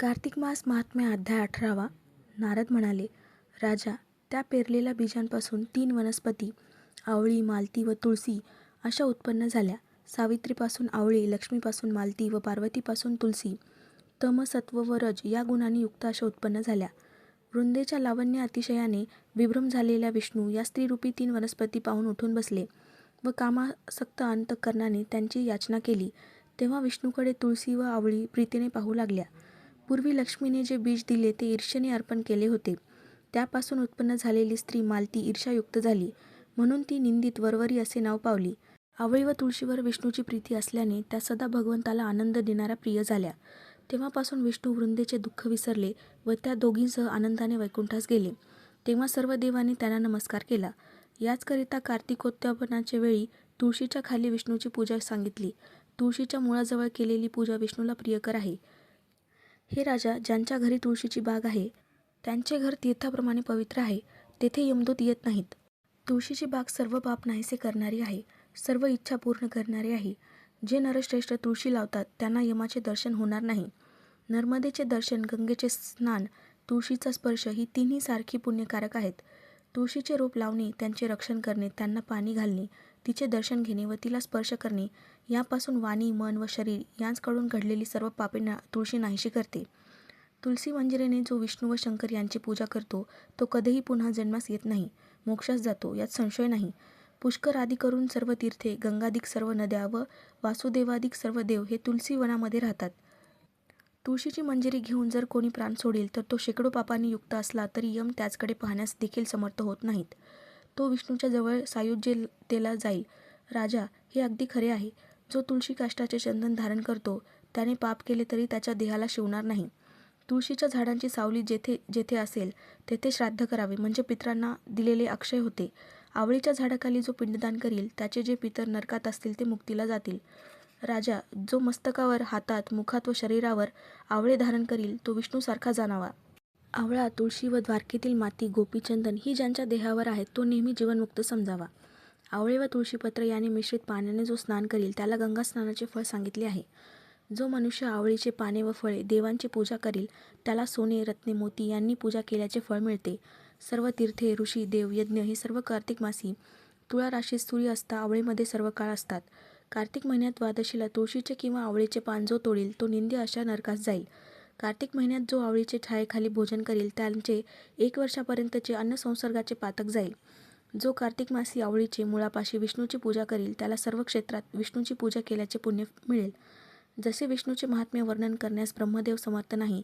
कार्तिक मास महात्म्य अध्याय अठरावा. नारद म्हणाले राजा त्या पेरलेल्या बीजांपासून तीन वनस्पती आवळी मालती व तुळसी अशा उत्पन्न झाल्या. सावित्रीपासून आवळी लक्ष्मीपासून मालती व पार्वतीपासून तुळसी. तम सत्व व रज या गुणांनी युक्त अशा उत्पन्न झाल्या. वृंदेच्या लावण्य अतिशयाने विभ्रम झालेल्या विष्णू या स्त्रीरूपी तीन वनस्पती पाहून उठून बसले व कामासक्त अंतकरणाने त्यांची याचना केली. तेव्हा विष्णूकडे तुळसी व आवळी प्रीतीने पाहू लागल्या. पूर्वी लक्ष्मीने जे बीज दिले ते ईर्षेने अर्पण केले होते. त्यापासून उत्पन्न झालेली स्त्री मालती ईर्ष्यायुक्त झाली. म्हणून ती निंदित वरवरी असे नाव पावली. आवळी व तुळशीवर विष्णूची प्रीती असल्याने त्या सदा भगवंताला आनंद देणाऱ्या प्रिय झाल्या. तेव्हापासून विष्णू वृंदेचे दुःख विसरले व त्या दोघींसह आनंदाने वैकुंठास गेले. तेव्हा सर्व देवांनी त्यांना नमस्कार केला. याचकरिता कार्तिकोत्यापनाच्या वेळी तुळशीच्या खाली विष्णूची पूजा सांगितली. तुळशीच्या मुळाजवळ केलेली पूजा विष्णूला प्रियकर आहे. हे राजा ज्यांच्या घरी तुळशीची बाग आहे त्यांचे घर तीर्थाप्रमाणे पवित्र आहे तेथे यमदूत येत नाहीत. तुळशीची बाग सर्व पाप नाहीसे करणारी आहे सर्व इच्छा पूर्ण करणारी आहे. जे नरश्रेष्ठ तुळशी लावतात त्यांना यमाचे दर्शन होणार नाही. नर्मदेचे दर्शन गंगेचे स्नान तुळशीचा स्पर्श ही तिन्ही सारखी पुण्यकारक आहेत. तुळशीचे रोप लावणे त्यांचे रक्षण करणे त्यांना पाणी घालणे तिचे दर्शन घेणे व तिला स्पर्श करणे यापासून वाणी मन व शरीर यांचकडून घडलेली सर्व पापे ना तुळशी नाहीशी करते. तुलसी मंजिरेने जो विष्णू व शंकर यांची पूजा करतो तो कधीही पुन्हा जन्मास येत नाही मोक्षास जातो यात संशय नाही. पुष्कर आदी करून सर्व तीर्थे गंगादिक सर्व नद्या व वासुदेवादिक सर्व देव हे तुलसी वनामध्ये राहतात. तुळशीची मंजिरी घेऊन जर कोणी प्राण सोडेल तर तो शेकडो पापांनी युक्त असला तरी यम त्याचकडे पाहण्यास देखील समर्थ होत नाहीत. तो विष्णूच्या जवळ सायुज्यतेला जाईल. राजा हे अगदी खरे आहे. जो तुळशी काष्टाचे चंदन धारण करतो त्याने पाप केले तरी त्याच्या देहाला शिवणार नाही. तुळशीच्या झाडांची सावली जेथे जेथे असेल तेथे श्राद्ध करावे म्हणजे पितरांना दिलेले अक्षय होते. आवळीच्या झाडाखाली जो पिंडदान करील त्याचे जे पितर नरकात असतील ते मुक्तीला जातील. राजा जो मस्तकावर हातात मुखात व शरीरावर आवळे धारण करील तो विष्णूसारखा जाणावा. आवळा तुळशी व द्वारकेतील माती गोपीचंदन ही ज्यांच्या देहावर आहेत तो नेहमी जीवनमुक्त समजावा. आवळे व तुळशीपत्र याने मिश्रित पाण्याने जो स्नान करील त्याला गंगा स्नानाचे फळ सांगितले आहे. जो मनुष्य आवळीचे पाने व फळे देवांची पूजा करील त्याला सोने रत्ने मोती यांनी पूजा केल्याचे फळ मिळते. सर्व तीर्थे ऋषी देव यज्ञ हे सर्व कार्तिक मासी तुळा राशीत सूर्य असता आवळीमध्ये सर्व काळ असतात. कार्तिक महिन्यात द्वादशीला तुळशीचे किंवा आवळीचे पान जो तोडील तो निंद्य अशा नरकास जाईल. कार्तिक महिन्यात जो आवळीचे छायेखाली भोजन करील त्यांचे एक वर्षापर्यंतचे अन्न संसर्गाचे पातक जाईल. जो कार्तिक मासी आवळीचे मुळापाशी विष्णूची पूजा करील त्याला सर्व क्षेत्रात विष्णूची पूजा केल्याचे पुण्य मिळेल. जसे विष्णूचे महात्म्य वर्णन करण्यास ब्रह्मदेव समर्थ नाही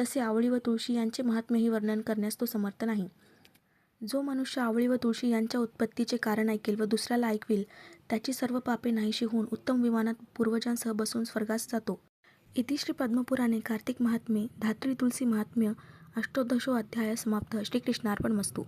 तसे आवळी व तुळशी यांचे महात्म्यही वर्णन करण्यास तो समर्थ नाही. जो मनुष्य आवळी व तुळशी यांच्या उत्पत्तीचे कारण ऐकेल व दुसऱ्याला ऐकविल त्याची सर्व पापे नाहीशी होऊन उत्तम विमानात पूर्वजांसह बसून स्वर्गास जातो. इति श्री पद्मपुराणे कार्तिक महात्मे धात्री तुलसी महात्म्य अष्टोदशो अध्याय समाप्त. श्रीकृष्णार्पण मस्तू